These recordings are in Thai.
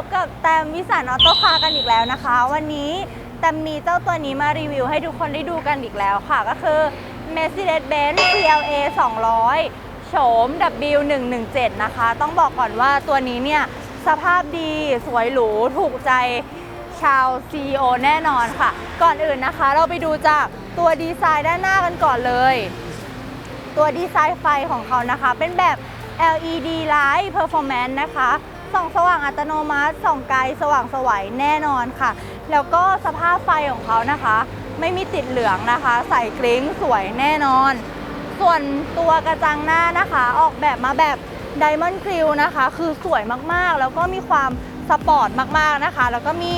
บกับแตมวิสันออโต้คาร์กันอีกแล้วนะคะ วันนี้แตมมีเจ้าตัวนี้มารีวิวให้ทุกคนได้ดูกันอีกแล้วค่ะ ก็คือ Mercedes-Benz CLA 200 โฉม W117 นะคะ ต้องบอกก่อนว่าตัวนี้เนี่ย สภาพดีสวยหรู ถูกใจชาว CEO แน่นอนค่ะ ก่อนอื่นนะคะ เราไปดูจากตัวดีไซน์ด้านหน้ากันก่อนเลย ตัวดีไซน์ไฟของเขานะคะ เป็นแบบ LED Light Performance นะคะ ส่องสว่างอัตโนมัติส่องไกลสว่างสวัยแน่นอนค่ะ แล้วก็สภาพไฟของเขานะคะ ไม่มีติดเหลืองนะคะ ใส่กริ้งสวยแน่นอน ส่วนตัวกระจังหน้านะคะ ออกแบบมาแบบ Diamond g r i l l นะคะ คือสวยมากๆ แล้วก็มีความสปอร์ตมากๆนะคะ แล้วก็มี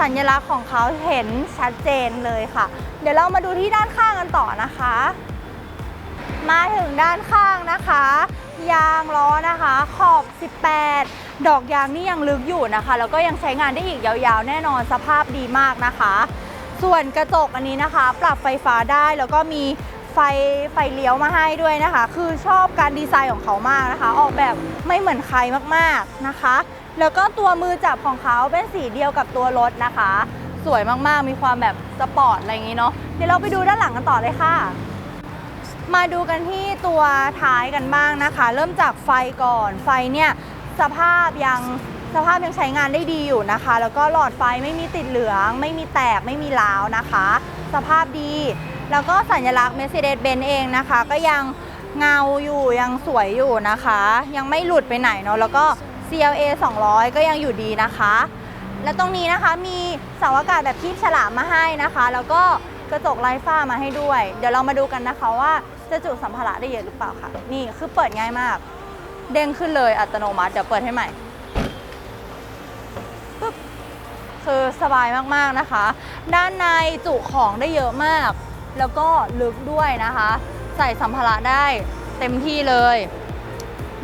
สัญลักษณ์ของเขาเห็นชัดเจนเลยค่ะ เดี๋ยวเรามาดูที่ด้านข้างกันต่อนะคะ มาถึงด้านข้างนะคะ ยางล้อนะคะ ขอบ 18 ดอกยางนี่ยังลึกอยู่นะคะ แล้วก็ยังใช้งานได้อีกยาวๆ แน่นอนสภาพดีมากนะคะ ส่วนกระจกอันนี้นะคะ ปรับไฟฟ้าได้แล้วก็มีไฟไฟเลี้ยวมาให้ด้วยนะคะ คือชอบการดีไซน์ของเขามากนะคะ ออกแบบไม่เหมือนใครมากๆนะคะ แล้วก็ตัวมือจับของเขาเป็นสีเดียวกับตัวรถนะคะ สวยมากๆ มีความแบบสปอร์ตอะไรอย่างนี้เนาะเดี๋ยวเราไปดูด้านหลังกันต่อเลยค่ะ มาดูกันที่ตัวท้ายกันบ้างนะคะ เริ่มจากไฟก่อนไฟเนี่ยสภาพยังสภาพยังใช้งานได้ดีอยู่นะคะ แล้วก็หลอดไฟไม่มีติดเหลือง ไม่มีแตกไม่มีร้าวนะคะ สภาพดี แล้วก็สัญลักษณ์ Mercedes-Benz เองนะคะ ก็ยังเงาอยู่ยังสวยอยู่นะคะ ยังไม่หลุดไปไหนเนาะแล้วก็ CLA 200 ก็ยังอยู่ดีนะคะ และตรงนี้นะคะมีเสาอากาศแบบคีบฉลามมาให้นะคะ แล้วก็กระจกไร้ฝ้ามาให้ด้วย เดี๋ยวเรามาดูกันนะคะว่า จะจุสัมภาระได้เยอะหรือเปล่าค่ะ นี่คือเปิดง่ายมาก เด้งขึ้นเลยอัตโนมัติ เดี๋ยวเปิดให้ใหม่ปึ๊บคือสบายมากๆนะคะ ด้านในจุของได้เยอะมาก แล้วก็ลึกด้วยนะคะ ใส่สัมภาระได้เต็มที่เลย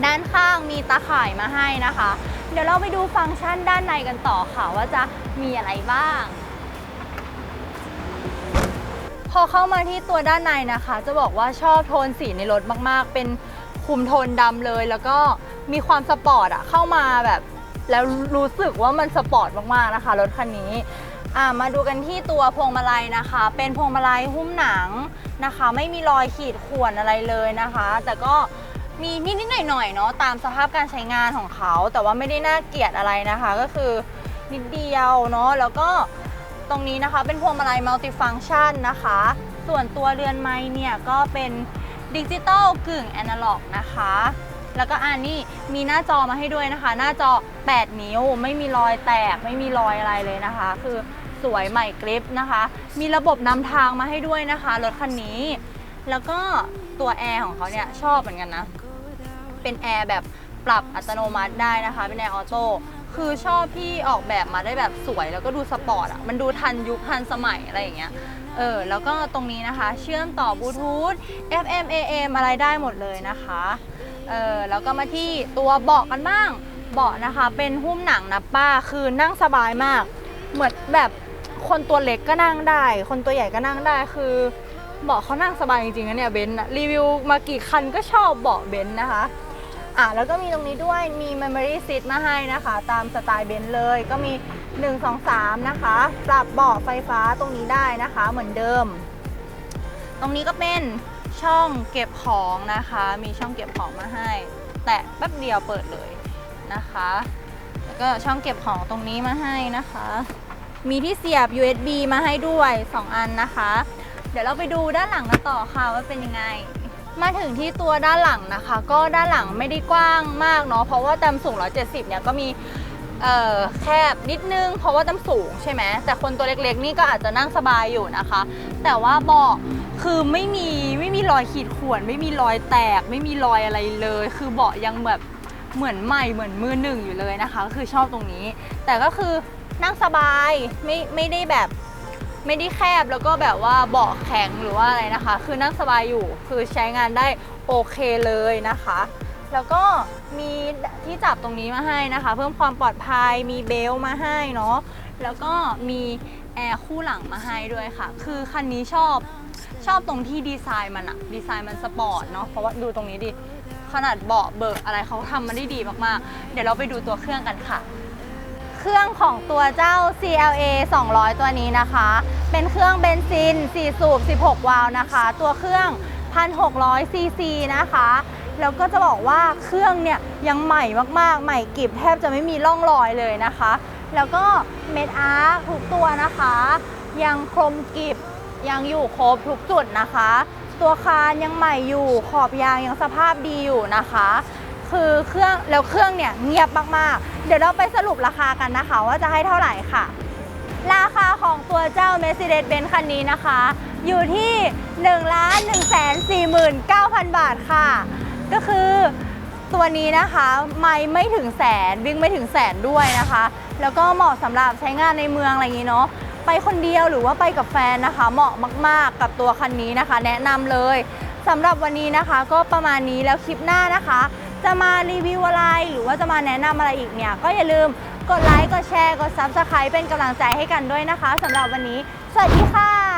ด้านข้างมีตาข่ายมาให้นะคะ เดี๋ยวเราไปดูฟังก์ชันด้านในกันต่อค่ะว่าจะมีอะไรบ้าง พอเข้ามาที่ตัวด้านในนะคะ จะบอกว่าชอบโทนสีในรถมากๆ เป็นคุมโทนดำเลย แล้วก็มีความสปอร์ตอะเข้ามาแบบแล้วรู้สึกว่ามันสปอร์ตมากๆนะคะรถคันนี้มาดูกันที่ตัวพวงมาลัยนะคะ เป็นพวงมาลัยหุ้มหนังนะคะ ไม่มีรอยขีดข่วนอะไรเลยนะคะ แต่ก็มีนิดๆหน่อยๆเนาะตามสภาพการใช้งานของเขา แต่ว่าไม่ได้น่าเกลียดอะไรนะคะ ก็คือนิดเดียวเนาะแล้วก็ ตรงนี้นะคะ เป็นพวงมาลัยมัลติฟังชันนะคะ ส่วนตัวเรือนไม้เนี่ยก็เป็นดิจิตอลกึ่งแอนะล็อกนะคะ แล้วก็อันนี้มีหน้าจอมาให้ด้วยนะคะ หน้าจอ 8 นิ้วไม่มีรอยแตกไม่มีรอยอะไรเลยนะคะ คือสวยใหม่กริปนะคะ มีระบบนำทางมาให้ด้วยนะคะรถคันนี้ แล้วก็ตัวแอร์ของเขาเนี่ยชอบเหมือนกันนะ เป็นแอร์แบบปรับอัตโนมัติได้นะคะ เป็นแอร์ออโต้ คือชอบที่ออกแบบมาได้แบบสวยแล้วก็ดูสปอร์ตอะ มันดูทันยุคทันสมัยอะไรอย่างเงี้ย เออ แล้วก็ตรงนี้นะคะ เชื่อมต่อบลูทูธ FM AM อะไรได้หมดเลยนะคะ เออ แล้วก็มาที่ตัวเบาะกันบ้าง เบาะนะคะ เป็นหุ้มหนังนะป้า คือนั่งสบายมาก เหมือนแบบคนตัวเล็กก็นั่งได้ คนตัวใหญ่ก็นั่งได้ คือเบาะเขานั่งสบายจริงๆนะเนี่ยเบนซ์รีวิวมากี่คันก็ชอบเบาะเบนซ์นะคะ อะแล้วก็มีตรงนี้ด้วยมี Memory Seat มาให้นะคะ ตามสไตล์เบนซ์เลยก็มี 1 2 3 นะคะ ปรับเบาะไฟฟ้าตรงนี้ได้นะคะ เหมือนเดิม ตรงนี้ก็เป็นช่องเก็บของนะคะ มีช่องเก็บของมาให้ แตะแป๊บเดียวเปิดเลยนะคะ แล้วก็ช่องเก็บของตรงนี้มาให้นะคะ มีที่เสียบ USB มาให้ด้วย 2 อันนะคะ เดี๋ยวเราไปดูด้านหลังกันต่อค่ะว่าเป็นยังไง มาถึงที่ตัวด้านหลังนะคะ ก็ด้านหลังไม่ได้กว้างมากเนาะเพราะว่าแตมสูง 170 เนี่ยก็มีแคบนิดนึง เพราะว่าแตมสูงใช่ไหมแต่คนตัวเล็กๆ นี่ก็อาจจะนั่งสบายอยู่นะคะ แต่ว่าเบาะคือไม่มีไม่มีรอยขีดข่วน ไม่มีรอยแตก ไม่มีรอยอะไรเลย คือเบาะยังแบบเหมือนใหม่เหมือนมือหนึ่งอยู่เลยนะคะก็คือชอบตรงนี้ แต่ก็คือนั่งสบายไม่ไม่ได้แบบ ไม่ได้แคบแล้วก็แบบว่าเบาะแข็งหรือว่าอะไรนะคะ คือนั่งสบายอยู่คือใช้งานได้โอเคเลยนะคะ แล้วก็มีที่จับตรงนี้มาให้นะคะ เพิ่มความปลอดภัยมีเบลมาให้เนาะแล้วก็มีแอร์คู่หลังมาให้ด้วยค่ะ คือคันนี้ชอบชอบตรงที่ดีไซน์มันอะดีไซน์มันสปอร์ตเนาะเพราะว่าดูตรงนี้ดิขนาดเบาะเบิกอะไรเขาทำมาได้ดีมากๆ เดี๋ยวเราไปดูตัวเครื่องกันค่ะ เครื่องของตัวเจ้า CLA 200 ตัวนี้นะคะ เป็นเครื่องเบนซิน 4 สูบ 16 วาล์วนะคะ ตัวเครื่อง 1,600 ซีซีนะคะ แล้วก็จะบอกว่าเครื่องเนี่ยยังใหม่มากๆ ใหม่กริบแทบจะไม่มีร่องรอยเลยนะคะ แล้วก็เม็ดอาร์ทุกตัวนะคะ ยังคมกริบยังอยู่ครบทุกจุดนะคะ ตัวคานยังใหม่อยู่ขอบยางยังสภาพดีอยู่นะคะ คือเครื่องแล้วเครื่องเนี่ยเงียบมากๆ เดี๋ยวเราไปสรุปราคากันนะคะ ว่าจะให้เท่าไหร่ค่ะ ราคาของตัวเจ้า Mercedes-Benz คันนี้นะคะ อยู่ที่1ล้าน1 4 9 0 0 0 บาทค่ะ ก็คือตัวนี้นะคะไม่ไม่ถึงแสนวิ่งไม่ถึงแสนด้วยนะคะ แล้วก็เหมาะสำหรับใช้งานในเมืองอะไรอย่างนี้เนาะไปคนเดียวหรือว่าไปกับแฟนนะคะ เหมาะมากๆกับตัวคันนี้นะคะ แนะนำเลยสำหรับวันนี้นะคะก็ประมาณนี้แล้วคลิปหน้านะคะ จะมารีวิวอะไร หรือว่าจะมาแนะนำอะไรอีกเนี่ย ก็อย่าลืมกดไลค์ กดแชร์ กด Subscribe เป็นกำลังใจให้กันด้วยนะคะสำหรับวันนี้ สวัสดีค่ะ